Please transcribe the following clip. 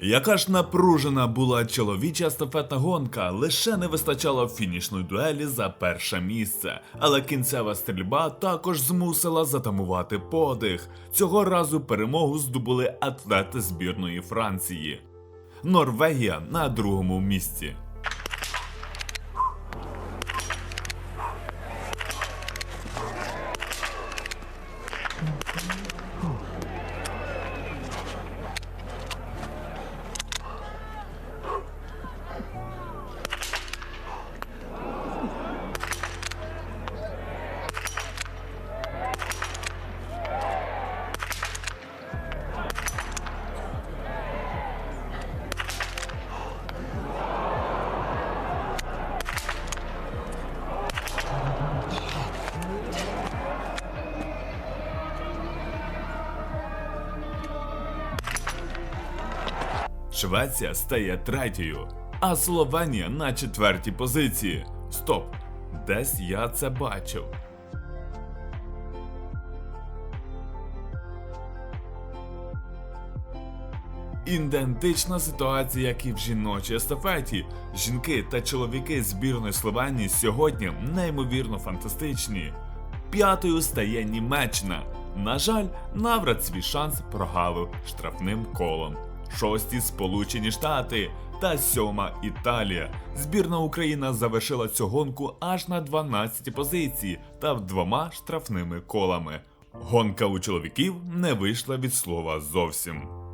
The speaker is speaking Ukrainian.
Яка ж напружена була чоловіча естафетна гонка, лише не вистачало фінішної дуелі за перше місце. Але кінцева стрільба також змусила затамувати подих. Цього разу перемогу здобули атлети збірної Франції. Норвегія на другому місці. Швеція стає третьою, а Словенія на четвертій позиції. Стоп, десь я це бачив. Ідентична ситуація, як і в жіночій естафеті. Жінки та чоловіки збірної Словенії сьогодні неймовірно фантастичні. П'ятою стає Німеччина. На жаль, навряд свій шанс прогавив штрафним колом. Шості Сполучені Штати та сьома Італія. Збірна Україна завершила цю гонку аж на 12 позиції та двома штрафними колами. Гонка у чоловіків не вийшла від слова зовсім.